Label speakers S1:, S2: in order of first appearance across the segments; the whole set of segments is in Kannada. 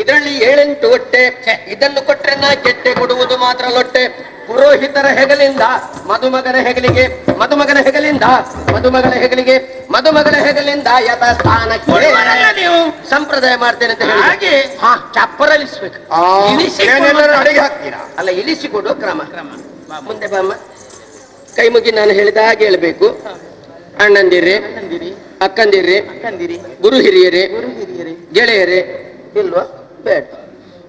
S1: ಇದರಲ್ಲಿ ಏಳೆಂಟು ಹೊಟ್ಟೆ. ಇದನ್ನು ಕೊಟ್ರೆ ನಾ ಕೆಟ್ಟೆ ಕೊಡುವುದು ಮಾತ್ರ ಲೊಟ್ಟೆ. ಪುರೋಹಿತರ ಹೆಗಲಿಂದ ಮದುಮಗನ ಹೆಗಲಿಗೆ ಮದುಮಗನ ಹೆಗಲಿಂದ ಮದುಮಗಳ ಹೆಗಲಿಗೆ ಮದುಮಗಳ ಹೆಗಲಿಂದ ಯಥ
S2: ಸ್ಥಾನಕ್ಕೆ ನೀವು.
S1: ಸಂಪ್ರದಾಯ ಮಾಡ್ತೇನೆ ಅಂತ ಹೇಳಿ
S2: ಹಾಗೆ?
S1: ಹಾ ಚಪ್ಪರಲಿಸ್ಬೇಕು
S3: ಅಡಿಗೆ ಹಾಕ್ತೀರಾ?
S1: ಅಲ್ಲ ಇಳಿಸಿಕೊಡು ಕ್ರಮ. ಮುಂದೆ ಬಾಮ್ಮ. ಕೈ ಮುಗಿ ನಾನು ಹೇಳಿದ ಹಾಗೆ ಹೇಳ್ಬೇಕು. ಅಣ್ಣಂದಿರಿ ಅಕ್ಕಂದಿರ್ರಿ
S2: ಅಕ್ಕಂದಿರಿ
S1: ಗುರು ಹಿರಿಯರೇ
S2: ಗುರು ಹಿರಿಯರೇ
S1: ಗೆಳೆಯರೇ ಇಲ್ವಾ? ಬೇಡ.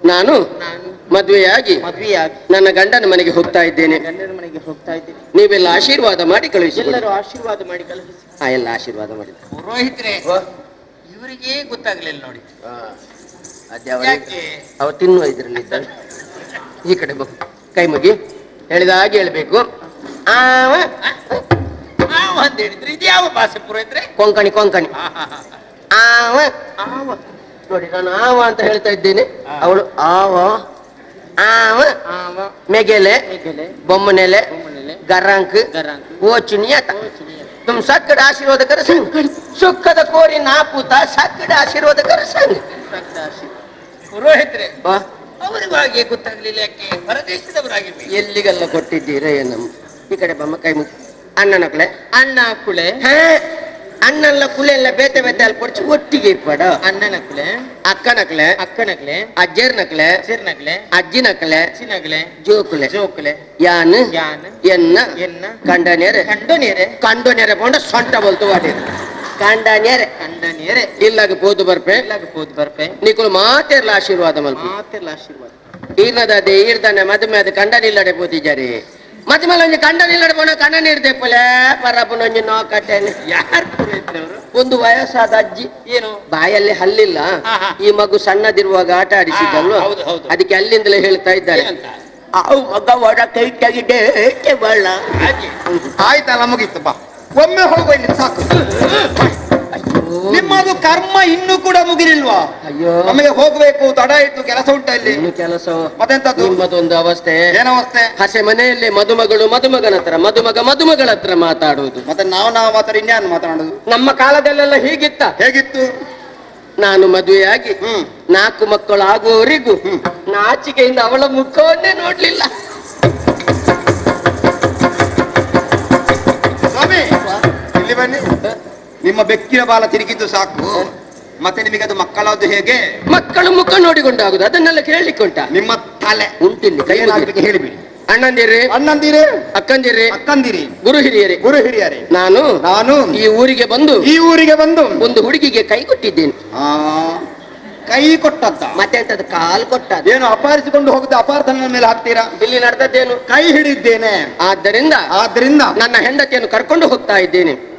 S1: ನಾನು
S2: ನಾನು
S1: ಮದುವೆಯಾಗಿ
S2: ಮದ್ವೆಯಾಗಿ
S1: ನನ್ನ ಗಂಡನ ಮನೆಗೆ ಹೋಗ್ತಾ ಇದ್ದೇನೆ.
S2: ಗಂಡನ ಮನೆಗೆ ಹೋಗ್ತಾ ಇದ್ದೀನಿ.
S1: ನೀವೆಲ್ಲ ಆಶೀರ್ವಾದ ಮಾಡಿ ಕಳುಹಿಸಿ
S2: ಎಲ್ಲರೂ ಆಶೀರ್ವಾದ ಮಾಡಿ ಕಳುಹಿಸಿ
S1: ಆ ಎಲ್ಲ ಆಶೀರ್ವಾದ ಮಾಡಿ.
S2: ಪುರೋಹಿತರೆ ಇವರಿಗೆ ಗೊತ್ತಾಗ್ಲಿಲ್ಲ ನೋಡಿ.
S1: ಅವ ತಿನ್ನುವ ಇದ್ರಲ್ಲಿ ಈ ಕಡೆ ಬಾ. ಕೈ ಮುಗಿ. ಹೇಳಿದ ಹಾಗೆ ಹೇಳ್ಬೇಕು. ಆವ.
S2: ಆವ ಅಂತ ಹೇಳಿದ್ರೆ ಇದು ಯಾವ ಭಾಷೆ ಪುರೋಹಿತ್ರೆ?
S1: ಕೊಂಕಣಿ ಕೊಂಕಣಿ. ಆವ.
S2: ಆವ.
S1: ನೋಡಿ ನಾನು ಆವ ಅಂತ ಹೇಳ್ತಾ ಇದ್ದೇನೆ. ಅವಳು ಆವ ಆವ ಮೆಗೆಲೆ ಬೊಮ್ಮನೆಲೆ ಗರಂಕ್ ಓಚುನಿಯ ತುಮ್ ಸಕ್ಕಡ ಆಶೀರ್ವಾದ ಕರ ಸುಖದ ಕೋರಿ ನಾಪುತ ಸಕ್ಕಡ ಆಶೀರ್ವಾದ ಕರ ಸಂಗ್.
S2: ಪುರೋಹಿತ್ರೆ ಅವರಿಗೂ ಹಾಗೆ ಗೊತ್ತಾಗ್ಲಿಲ್ಲ ಯಾಕೆ? ಹೊರದೇಶದವರಾಗಿ
S1: ಎಲ್ಲಿಗೆಲ್ಲ ಕೊಟ್ಟಿದ್ದೀರ ಏನಮ್ಮ? ಈ ಕಡೆ ಬೊಮ್ಮ ಕೈ ಮುಗಿ. ಅಣ್ಣನ ಕುಳೆ.
S2: ಅಣ್ಣ ಕುಳೆ.
S1: ಹೇ ಅಣ್ಣನ ಕುಲೆ ಎಲ್ಲ ಬೇತೆ ಬೇತೆ ಅಲ್ಲಿ ಕೊಡ್ಚಿ ಒಟ್ಟಿಗೆ ಇಪ್ಪಡ
S2: ಅಣ್ಣನ ಕುಳೆ
S1: ಅಕ್ಕನ ಕಲೆ
S2: ಅಕ್ಕನಗ್ಲೆ
S1: ಅಜ್ಜರ್ನ ಕಲೆ
S2: ಚಿರ್ನಗ್ಲೆ
S1: ಅಜ್ಜಿನ ಕಲೆ
S2: ಚಿನಗ್ಲೆ
S1: ಜೋಕುಲೆ
S2: ಜೋಕ್ಲೆ
S1: ಯಾನ್
S2: ಯಾನ್
S1: ಎನ್ನ
S2: ಎನ್ನ
S1: ಕಂಡನೇರೆ
S2: ಕಂಡನೇರೆ
S1: ಕಂಡನೇರೆ ಬೋಂಡ ಸೊಂಟ ಬಲ್ತು ವಾಡಿರು ಕಂಡನೇರೆ
S2: ಕಂಡನೇರೆ
S1: ಇಲ್ಲಾಗ ಬೋದು ಬರ್ಪೆ
S2: ಎಲ್ಲಾಗಬಹುದು ಬರ್ಪೆ
S1: ನಿಕುಲು ಮಾತೆರ್ಲ ಆಶೀರ್ವಾದ ಮಲ್ಪ
S2: ಮಾತೆಲ್ಲ ಆಶೀರ್ವಾದ
S1: ಈರ್ನದದೆ ಈರ್ದನೆ ಮದುವೆ ಅದು ಕಂಡ ನಿಲ್ಲಡೆ ಪೋತಿಜಾರಿ ಮತ್ತೆ ಮೇಲೆ ಒಂಜಿ ಕಂಡ ನಿಲ್ಲಡೆ ಬೋಣ ಕಣ್ಣ ನೀರ್ದೆ ಪೊಲೆ ಪರಪ್ಪನೊಂಜಿ ನೋ ಕಟ್ಟೆನೆ
S2: ಯಾರು
S1: ಒಂದು ವಯಸ್ಸಾದ ಅಜ್ಜಿ.
S2: ಏನು?
S1: ಬಾಯಲ್ಲಿ ಹಲ್ಲಿಲ್ಲ. ಈ ಮಗು ಸಣ್ಣದಿರುವಾಗ ಆಟ ಆಡಿಸಿದ್ದಲ್ವ?
S2: ಹಾ, ಹೌದು, ಹೌದು.
S1: ಅದಕ್ಕೆ ಅಲ್ಲಿಂದಲೇ ಹೇಳ್ತಾ ಇದ್ದಾರೆ. ಅವು ಮಗ ಒಡ ಕೈ ತೆಗಿದೆ ಬಳ್ಳ.
S2: ಹಾಗೆ.
S3: ಆಯ್ತಲ್ಲ ಮುಗೀತು ಬಾ. ಒಮ್ಮೆ ಹೋಗುವ ಸಾಕು. ನಿಮ್ಮದು ಕರ್ಮ ಇನ್ನೂ ಕೂಡ ಮುಗಿಲಿಲ್ವಾ
S1: ಅಯ್ಯೋ.
S3: ನಮಗೆ ಹೋಗ್ಬೇಕು ತಡ ಇತ್ತು ಕೆಲಸ ಉಂಟ ಇಲ್ಲಿ.
S1: ಇನ್ನು ಕೆಲಸ
S3: ಮತ್ತೆಂತದ್ದು?
S1: ನಿಮ್ಮದೊಂದು ಅವಸ್ಥೆ.
S3: ಏನವಸ್ಥೆ
S1: ಹಸೆ ಮನೆಯಲ್ಲಿ ಮದುಮಗಳು ಮದುಮಗನ ಹತ್ರ ಮದುಮಗ ಮದುಮಗಳ ಹತ್ರ ಮಾತಾಡುವುದು.
S3: ಮತ್ತೆ ನಾವು ನಾವು ಮಾತಾಡಿ ಇನ್ಯಾನು ಮಾತನಾಡುದು
S1: ನಮ್ಮ ಕಾಲದಲ್ಲೆಲ್ಲ ಹೀಗಿತ್ತ?
S3: ಹೇಗಿತ್ತು?
S1: ನಾನು ಮದುವೆಯಾಗಿ
S3: ಹ್ಮ್.
S1: ನಾಲ್ಕು ಮಕ್ಕಳು ಆಗುವವರೆಗೂ ನಾಚಿಕೆಯಿಂದ ಅವಳ ಮುಖವನ್ನೇ ನೋಡ್ಲಿಲ್ಲ.
S3: ಸ್ವಾಮಿ ಇಲ್ಲಿ ಬನ್ನಿ. ನಿಮ್ಮ ಬೆಕ್ಕಿನ ಬಾಲ ತಿರುಗಿದ್ದು ಸಾಕು. ಮತ್ತೆ ನಿಮಗೆ ಅದು ಮಕ್ಕಳಾದ್ದು ಹೇಗೆ?
S1: ಮಕ್ಕಳು ಮುಖ ನೋಡಿಕೊಂಡಾಗುದು ಅದನ್ನೆಲ್ಲ ಕೇಳಲಿಕ್ಕೆ ಉಂಟಾ
S3: ನಿಮ್ಮ ತಲೆ.
S1: ಉಂಟಿಲ್ಲಿ
S3: ಕೈಯಲ್ಲಿ ಹೇಳಿಬಿಡಿ.
S1: ಅಣ್ಣಂದಿರಿ
S3: ಅಣ್ಣಂದಿರಿ?
S1: ಅಕ್ಕಂದಿರಿ
S3: ಅಕ್ಕಂದಿರಿ.
S1: ಗುರು ಹಿರಿಯರೇ
S3: ಗುರು ಹಿರಿಯರೇ
S1: ನಾನು
S3: ನಾನು.
S1: ಈ ಊರಿಗೆ ಬಂದು
S3: ಈ ಊರಿಗೆ ಬಂದು.
S1: ಒಂದು ಹುಡುಗಿಗೆ ಕೈ ಕೊಟ್ಟಿದ್ದೇನೆ.
S3: ಆ, ಕೈ ಕೊಟ್ಟದ್ದ.
S1: ಮತ್ತೆ ಎಂತದ್ದು? ಕಾಲ್ ಕೊಟ್ಟದ್ದು.
S3: ಏನು ಅಪಹರಿಸಿಕೊಂಡು ಹೋಗುದು ಅಪಾರ್ಥನ ಮೇಲೆ ಹಾಕ್ತೀರಾ?
S1: ಇಲ್ಲಿ ನಡೆದದ್ದೇನು?
S3: ಕೈ ಹಿಡಿದ್ದೇನೆ.
S1: ಆದ್ದರಿಂದ
S3: ಆದ್ರಿಂದ
S1: ನನ್ನ ಹೆಂಡತಿಯನ್ನು ಕರ್ಕೊಂಡು ಹೋಗ್ತಾ ಇದ್ದೇನೆ.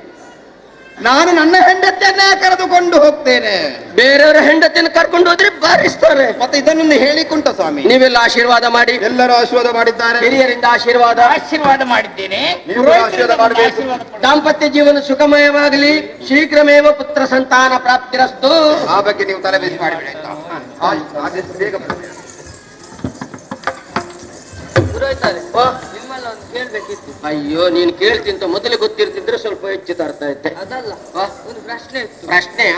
S3: ನಾನು ನನ್ನ ಹೆಂಡತಿಯನ್ನೇ ಕರೆದುಕೊಂಡು ಹೋಗ್ತೇನೆ.
S1: ಬೇರೆಯವರ ಹೆಂಡತಿಯನ್ನು ಕರ್ಕೊಂಡು ಹೋದ್ರೆ ಬಾರಿಸ್ತಾರೆ.
S3: ಮತ್ತೆ ಇದನ್ನು ಹೇಳಿಕೊಂಡ ಸ್ವಾಮಿ.
S1: ನೀವೆಲ್ಲ ಆಶೀರ್ವಾದ ಮಾಡಿ.
S3: ಎಲ್ಲರೂ ಆಶೀರ್ವಾದ ಮಾಡಿದ್ದಾರೆ.
S1: ಹಿರಿಯರಿಂದ ಆಶೀರ್ವಾದ.
S2: ಆಶೀರ್ವಾದ ಮಾಡಿದ್ದೇನೆ.
S3: ನೀವು ಆಶೀರ್ವಾದ ಮಾಡ್ಬೇಕು.
S1: ದಾಂಪತ್ಯ ಜೀವನ ಸುಖಮಯವಾಗಲಿ. ಶೀಘ್ರಮೇವ ಪುತ್ರ ಸಂತಾನ ಪ್ರಾಪ್ತಿರಸ್ತು.
S3: ಆ ಬಗ್ಗೆ ನೀವು ತಲೆಬಿಸಿ ಮಾಡಿಬಿಡಿ ಆಯ್ತಾ? ಬೇಗ
S1: ಅಯ್ಯೋ ನೀನ್ ಕೇಳ್ತಿಂತ ಮೊದಲೇ ಗೊತ್ತಿರ್ತಿದ್ರೆ ಸ್ವಲ್ಪ ಹೆಚ್ಚು ತರ್ತಾ ಇದ್ದೆ.
S4: ಅದಲ್ಲ ಒಂದು ಪ್ರಶ್ನೆ ಇತ್ತು.
S1: ಪ್ರಶ್ನೆ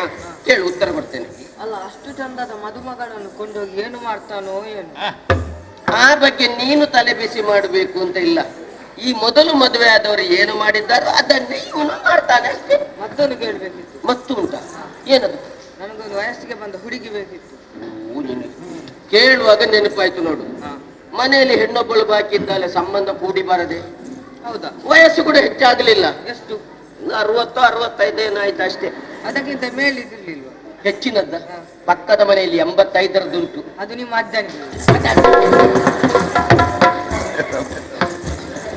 S1: ಕೇಳು ಉತ್ತರ ಕೊಡ್ತೇನೆ.
S4: ಅಲ್ಲ ಅಷ್ಟು ಚಂದದ ಮದುಮಗಳನ್ನು ಕೊಂಡೋಗಿ ಏನು ಮಾಡ್ತಾನೋ ಏನು?
S1: ಆ. ಬಗ್ಗೆ ನೀನು ತಲೆ ಬಿಸಿ ಮಾಡಬೇಕು ಅಂತ ಇಲ್ಲ. ಈ ಮೊದಲು ಮದುವೆ ಆದವರು ಏನು ಮಾಡಿದ್ದಾರೋ ಅದನ್ನೇ ಇವನು ಮಾಡ್ತಾನೆ. ಅಷ್ಟೇ
S4: ಮತ್ತೊಂದು ಕೇಳ್ಬೇಕಿತ್ತು.
S1: ಮತ್ತು ಉಂಟ ಏನದು?
S4: ನನಗೊಂದು ವಯಸ್ಸಿಗೆ ಬಂದ ಹುಡುಗಿ ಬೇಕಿತ್ತು.
S1: ಕೇಳುವಾಗ ನೆನಪಾಯ್ತು ನೋಡು.
S4: ಹಾ.
S1: ಮನೆಯಲ್ಲಿ ಹೆಣ್ಣೊಬ್ಬಳು ಬಾಕಿ ಇದ್ದಾಳೆ ಸಂಬಂಧ ಕೂಡಿ ಬಾರದೆ
S4: ಹೌದಾ?
S1: ವಯಸ್ಸು ಕೂಡ ಹೆಚ್ಚಾಗಲಿಲ್ಲ.
S4: ಎಷ್ಟು?
S1: ಅರವತ್ತು ಅರವತ್ತೈದು ಏನಾಯ್ತು ಅಷ್ಟೇ.
S4: ಅದಕ್ಕಿಂತ ಮೇಲಿದಿರ್ಲಿಲ್ವ
S1: ಹೆಚ್ಚಿನದ್ದ? ಪಕ್ಕದ ಮನೆಯಲ್ಲಿ ಎಂಬತ್ತೈದರದ್ದುಂಟು
S4: ಅದು ನಿಮ್ಮ ಅಜ್ಜನ.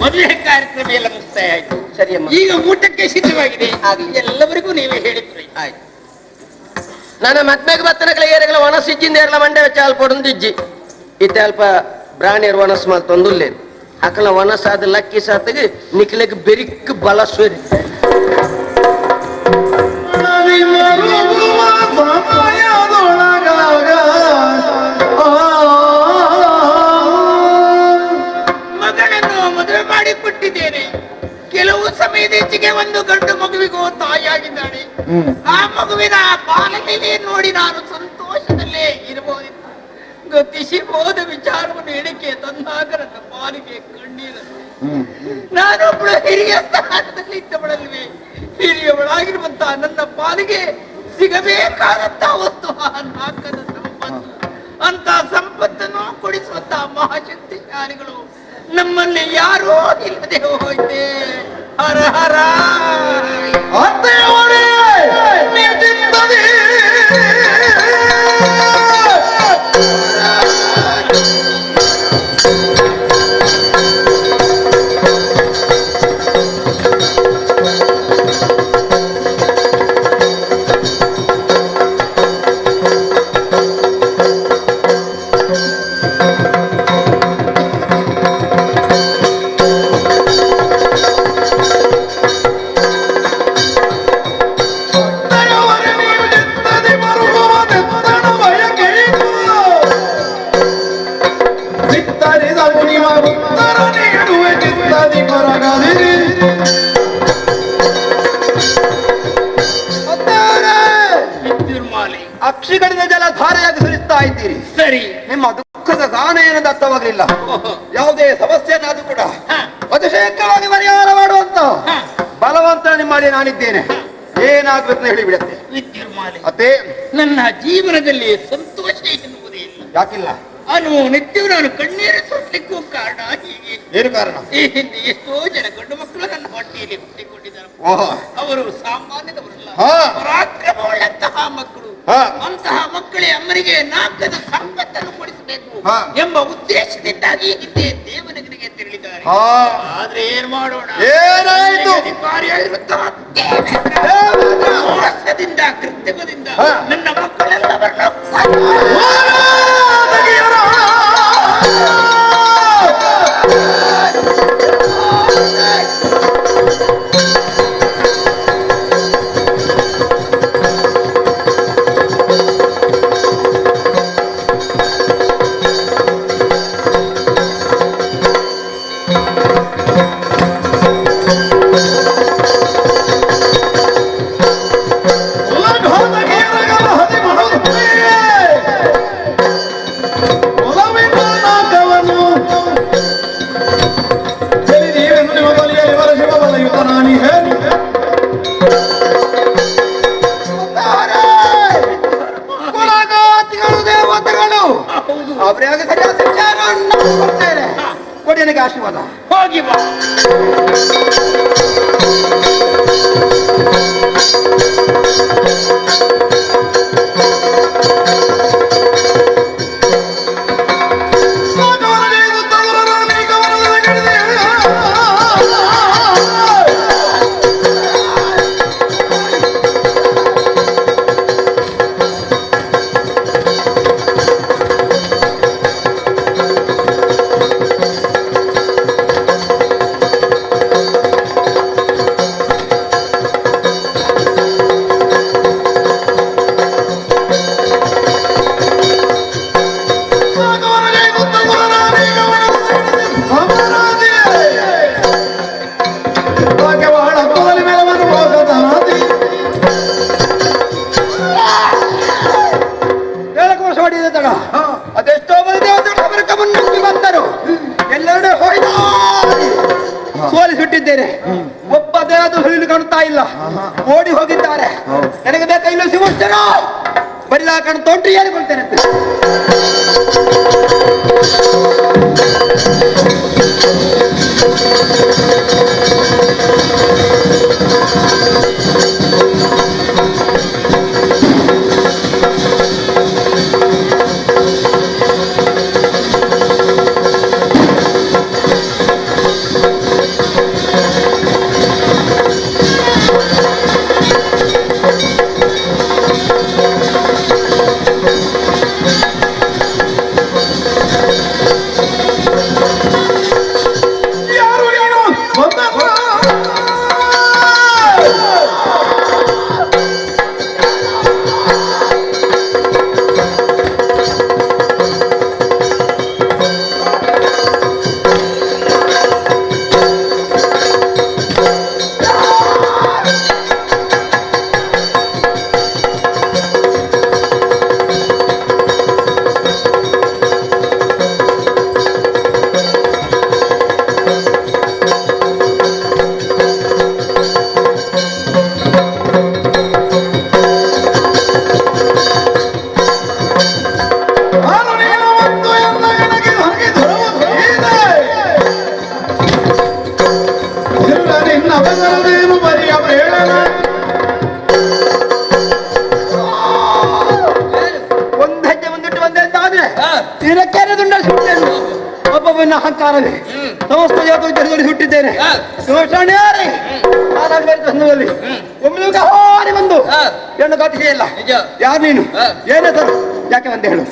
S2: ಮದುವೆ ಕಾರ್ಯಕ್ರಮ ಎಲ್ಲ ಮುಕ್ತಾಯ ಆಯ್ತು
S1: ಸರಿಯಮ್ಮ
S2: ಈಗ ಊಟಕ್ಕೆ ಸಿದ್ಧವಾಗಿದೆ.
S1: ಆಗ್ಲಿ.
S2: ಎಲ್ಲವರಿಗೂ ನೀವೇ ಹೇಳಿದ್ರಿ
S1: ಆಯ್ತು. ನನ್ನ ಮದ್ಮೆಗೆ ಬತ್ತನಕಲ ಏರಗಳ ಒಣಸಿಜ್ಜಿಂದ ಏರ್ಲ ಮಂಡೆ ವೆಚ್ಚ ಅಲ್ಪ ಒಂದಿಜ್ಜಿ ಇತ್ತೆ ಅಲ್ಪ ಬ್ರಾಣಿಯರ್ ವನಸ್ ಮಾಲ್ ತೊಂದುಲ್ಲೇರು ಅಕಲ ಆದ ಲಕ್ಕಿ ಸಾತಿಗೆ ನಿಕ್ಲೆಗ್ ಬೆರಿಕ್ ಬಲ ಸೋರಿ
S2: ಮಗಳನ್ನು ಮದುವೆ ಮಾಡಿ ಕೊಟ್ಟಿದ್ದೇನೆ ಕೆಲವು ಸಮಯದ ಹೆಚ್ಚಿಗೆ ಒಂದು ಗಂಡು ಮಗುವಿಗೂ ತಾಯಿಯಾಗಿದ್ದಾಳೆ. ಆ ಮಗುವಿನ ಬಾಲಲೀಲೆ ನೋಡಿ ನಾನು ಸಂತೋಷದಲ್ಲೇ ಇರಬಹುದಿತ್ತು.
S4: ಗತಿಸಿಬೋದ ವಿಚಾರವನ್ನು ಎಣಿಕೆ ಪಾಲಿಗೆ ಕಣ್ಣೀರು. ನಾನೊಬ್ಬಳು ಹಿರಿಯ ಸ್ಥಾನದಲ್ಲಿ ಇದ್ದವಳಲ್ವೇ. ಹಿರಿಯವಳಾಗಿರುವಂತಹ ನನ್ನ ಪಾಲಿಗೆ ಸಿಗಬೇಕಾದಂತಹ ವಸ್ತು ಆ ಸಂಪತ್ತು. ಅಂತ ಸಂಪತ್ತನ್ನು ಕೊಡಿಸುವಂತಹ ಮಹಾಶಕ್ತಿಶಾಲಿಗಳು ನಮ್ಮಲ್ಲಿ ಯಾರೂ ಇಲ್ಲದೆ ಹೋಯ್ತೆ. ಹರ ಹರ.
S3: ಇದ್ದೀರಿ.
S4: ಸರಿ.
S3: ನಿಮ್ಮ ದುಃಖದ ಗಾನ ಏನು ದತ್ತವಾಗಲಿಲ್ಲ.
S4: ಓಹೋ.
S3: ಯಾವುದೇ ಸಮಸ್ಯೆನಾದ್ರೂ ಕೂಡ ಅತಿಶಯಕ್ಕವಾಗಿ ಪರಿಹಾರ ಮಾಡುವಂತ. ಬಲವಂತ ನಿಮ್ಮಲ್ಲಿ ನಾನಿದ್ದೇನೆ. ಏನಾಗ್ಬೇಕು ಹೇಳಿ ಬಿಡತ್ತೆ.
S4: ವಿದ್ಯುರ್ಮಾಲಿ
S3: ಅತ್ತೆ
S4: ನನ್ನ ಜೀವನದಲ್ಲಿ ಸಂತೋಷ ಎನ್ನುವುದೇ ಇಲ್ಲ.
S3: ಯಾಕಿಲ್ಲ?
S4: ನಾನು ನಿತ್ಯ ನಾನು ಕಣ್ಣೀರು ಸುತ್ತಲಿಕ್ಕೂ ಕಾರಣ ಹೀಗೆ.
S3: ಏನು ಕಾರಣ?
S4: ಈ ಹಿಂದೆ ಎಷ್ಟೋ ಜನ ಗಂಡು ಮಕ್ಕಳು ನನ್ನ ಹೊಟ್ಟೆಯಲ್ಲಿ ಹುಟ್ಟಿಕೊಂಡಿದ್ದಾರೆ
S3: ಓಹೋ.
S4: ಅವರು ಸಾಮಾನ್ಯದವರಲ್ಲ. ಪರಾಕ್ರಮವುಳ್ಳಂತಹ ಮಕ್ಕಳು. ಅಂತಹ ಮಕ್ಕಳೇ ಅಮ್ಮನಿಗೆ ನಾಲ್ಕದ ಸಂಪತ್ತನ್ನು ಕೊಡಿಸಬೇಕು. ಎಂಬ ಉದ್ದೇಶದಿಂದಾಗಿ ಹಿಂದೆ ದೇವನಗರಿಗೆ ತೆರಳಿದ್ದಾರೆ ಆದ್ರೆ ಏನ್ ಮಾಡೋಣ. ಮೋಸದಿಂದ
S3: ಕೃತ್ಯಮದಿಂದ.
S4: ನನ್ನ ಮಕ್ಕಳೆಲ್ಲವರನ್ನ
S3: ಸೋಲಿಸಿಟ್ಟಿದ್ದೇನೆ ಒಬ್ಬ ದೇಹದು ಸುಳಿಲು ಕಾಣುತ್ತಾ ಇಲ್ಲ. ಓಡಿ ಹೋಗಿದ್ದಾರೆ. ನನಗೆ ಬೇಕಾ ಇಲ್ಲೂ ಶಿವಸ್ಥರು ಬರಿಲಾ ಕಣ್ ತೊಂಟ್ರಿ ಹೇಳಿಕೊಳ್ತೇನೆ
S2: ಕಾಟಿಗೆ ಇಲ್ಲ. ಯಾರು ನೀನು. ಏನೇ ಯಾಕೆ ಬಂದೆ ಹೇಳು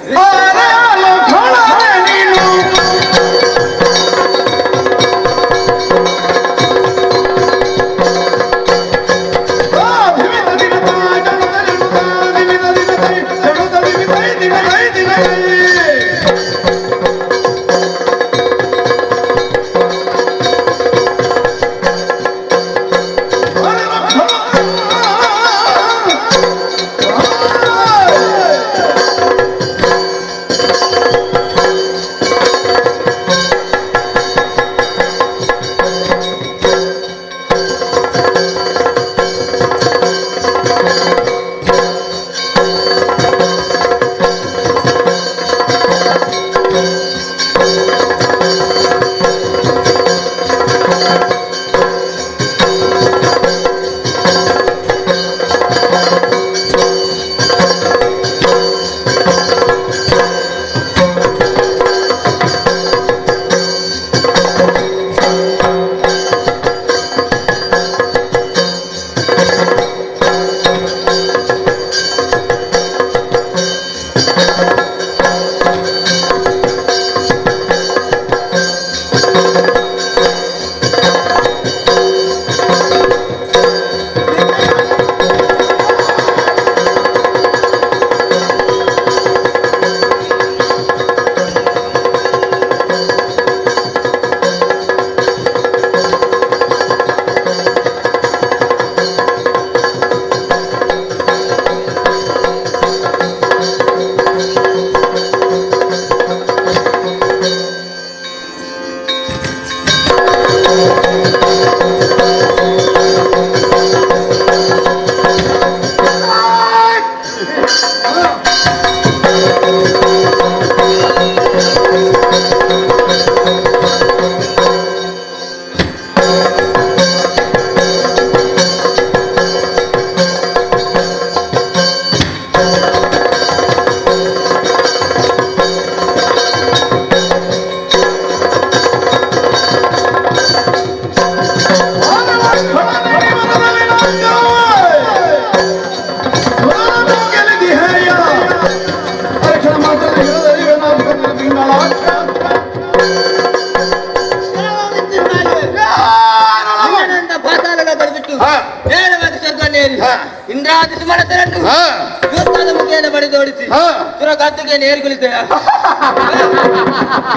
S4: ನೇರು ಕುಳಿತೆಯ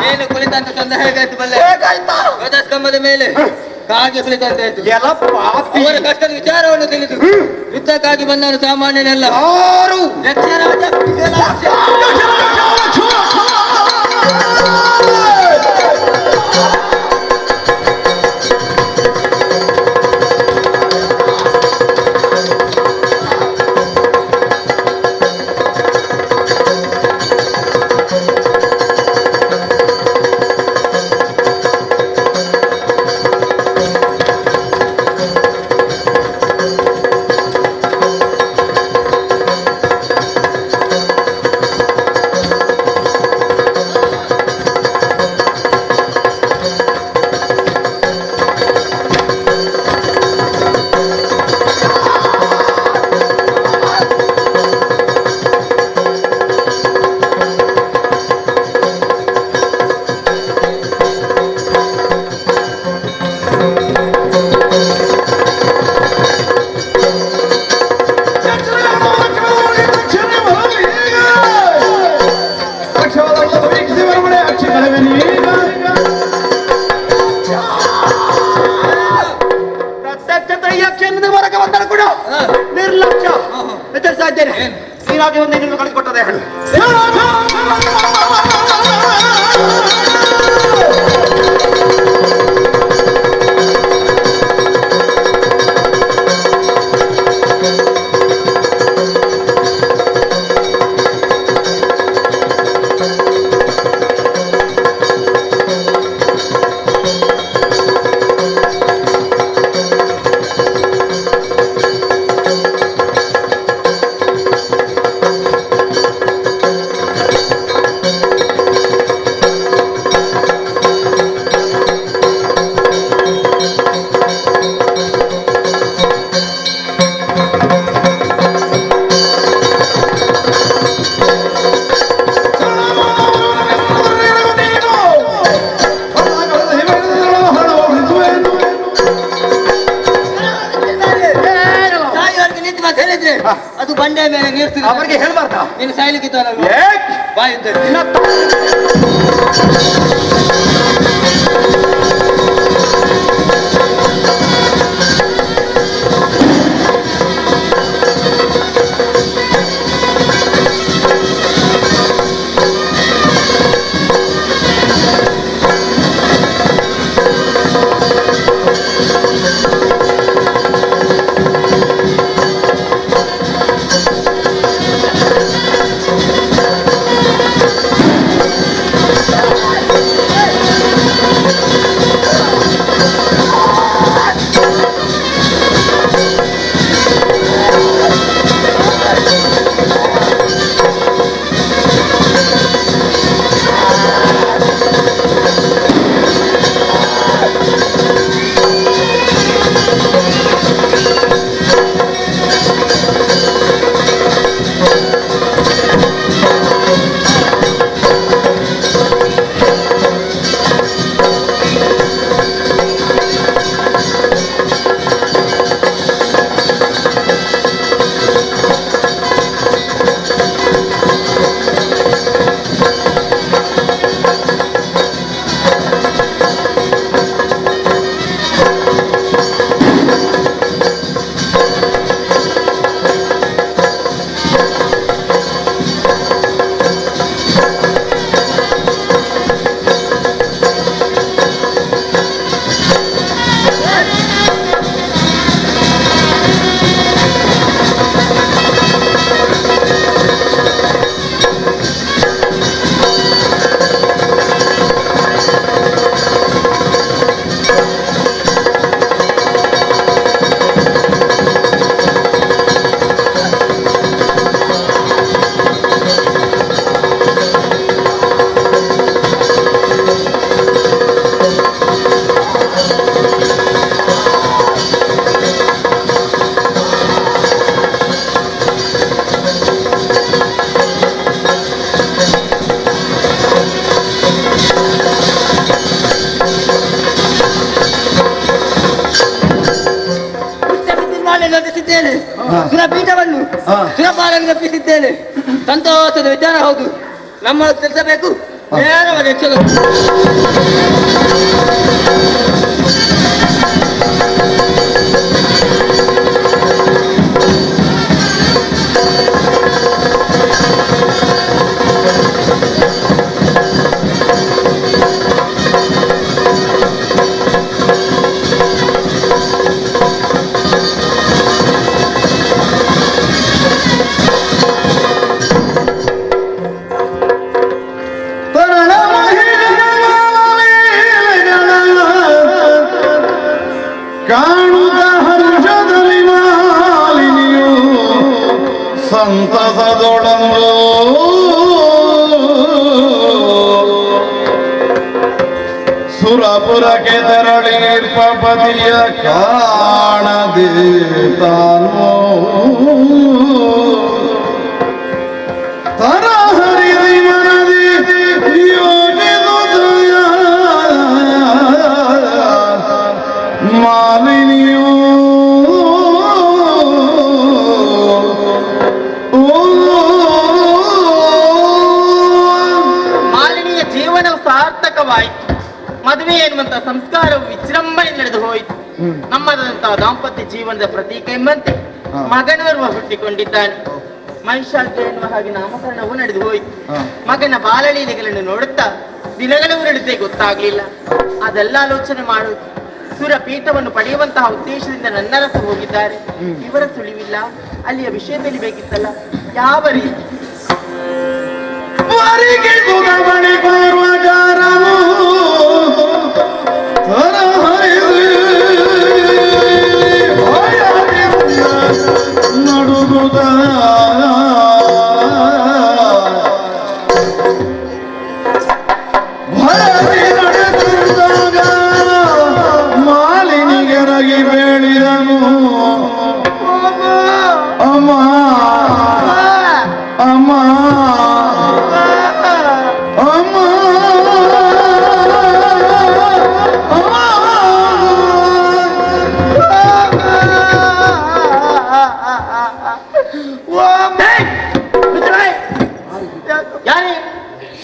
S4: ಏನು ಕುಳಿತಂತ ಸಂದ ಹೇಗಾಯ್ತು ಬಲ್ಲೆ? ಕಂಬದ ಮೇಲೆ ಕಾಗೆ ಕುಳಿತಂತಾಯ್ತು ಆಯ್ತು ಅವರ ಕಷ್ಟದ ವಿಚಾರವನ್ನು ತಿಳಿದು ಯುದ್ಧಕ್ಕಾಗಿ ಬಂದವನು ಸಾಮಾನ್ಯನಲ್ಲ. ಯಕ್ಷರ
S2: ಪ್ರತ್ಯಕ್ಷ ಯಕ್ಷನಿಂದ ಹೊರಗೆ ಬಂದರೆ ಕೂಡ. ನಿರ್ಲಕ್ಷ್ಯ ಎಚ್ಚರಿಸ್ತಾ ಇದ್ದೇನೆ. ನೀನಾಗಿ ಒಂದು ನಿನ್ನ ಕಳಿಸ್ಕೊಟ್ಟದೆ
S3: Israel y
S4: quita la ಸುರಪೀಠವನ್ನು
S3: ಹಾ.
S4: ಸುರಪಾಲನೆ ತಪ್ಪಿಸಿದ್ದೇನೆ. ಸಂತೋಷದ ವಿಚಾರ ಹೌದು. ನಮ್ಮ ತಿಳಿಸಬೇಕು. ನೇರವಾಗಿ
S5: ಪತಿಯ ಕಾಣದೆ ತಾನು
S2: ಮದುವೆ ಎನ್ನುವಂತ ಸಂಸ್ಕಾರವು ವಿಜೃಂಭಣೆ ನಡೆದು ಹೋಯಿತು. ನಮ್ಮದಂತಹ ದಾಂಪತ್ಯ ಜೀವನದ ಪ್ರತೀಕ ಎಂಬಂತೆ
S5: ಮಗನವರು
S2: ಮಗನೋರ್ವ ಹುಟ್ಟಿಕೊಂಡಿದ್ದಾನೆ. ಮಹಿಷಾಗ್ರ ಎನ್ನುವ ಹಾಗೆ ನಾಮಕರಣವು ನಡೆದು ಹೋಯಿತು. ಮಗನ ಬಾಲಲೀಲೆಗಳನ್ನು ನೋಡುತ್ತಾ ದಿನಗಳು ನಡೆದೇ ಗೊತ್ತಾಗ್ಲಿಲ್ಲ. ಅದೆಲ್ಲ ಆಲೋಚನೆ ಮಾಡುವುದು ಸುರ ಪೀಠವನ್ನು ಪಡೆಯುವಂತಹ ಉದ್ದೇಶದಿಂದ ನನ್ನರಸ ಹೋಗಿದ್ದಾರೆ. ಇವರ ಸುಳಿವಿಲ್ಲ. ಅಲ್ಲಿಯ ವಿಷಯದಲ್ಲಿ ಬೇಕಿತ್ತಲ್ಲ. ಯಾವ ರೀತಿ?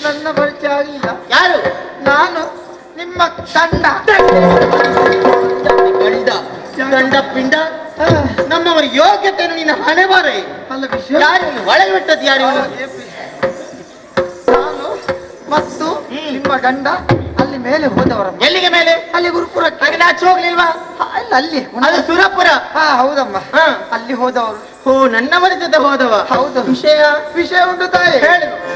S6: ನನ್ನ ಪರಿಚಯ ಇಲ್ಲ
S5: ಯಾರು?
S6: ನಾನು ನಿಮ್ಮ ತಂಡ.
S5: ಗಂಡ ಗಂಡ ಪಿಂಡ. ನಮ್ಮವರ ಯೋಗ್ಯತೆಯನ್ನು ನಿನ್ನ ಹಣೆ ಬಾರೆ
S6: ಅಲ್ಲ
S5: ಯಾರು? ಒಳಗೆ ಬಿಟ್ಟದ್ದು ಯಾರು?
S6: ನಾನು ಮತ್ತು ನಿಮ್ಮ ಗಂಡ ಅಲ್ಲಿ ಮೇಲೆ ಹೋದವರ.
S5: ಎಲ್ಲಿಗೆ ಮೇಲೆ?
S6: ಅಲ್ಲಿ
S5: ಗುರುಪುರ ಹೋಗ್ಲಿಲ್ವಾ?
S6: ಅಲ್ಲ. ಅಲ್ಲಿ
S5: ಅದು ಸುರಪುರ.
S6: ಹಾ ಹೌದಮ್ಮ. ಅಲ್ಲಿ ಹೋದವರು.
S5: ಓ ನನ್ನ ಮನೆ ಜೊತೆ ಹೋದವ.
S6: ಹೌದು.
S5: ವಿಷಯ?
S6: ವಿಷಯ ಉಂಟು ತಾಯಿ.
S5: ಹೇಳಿ.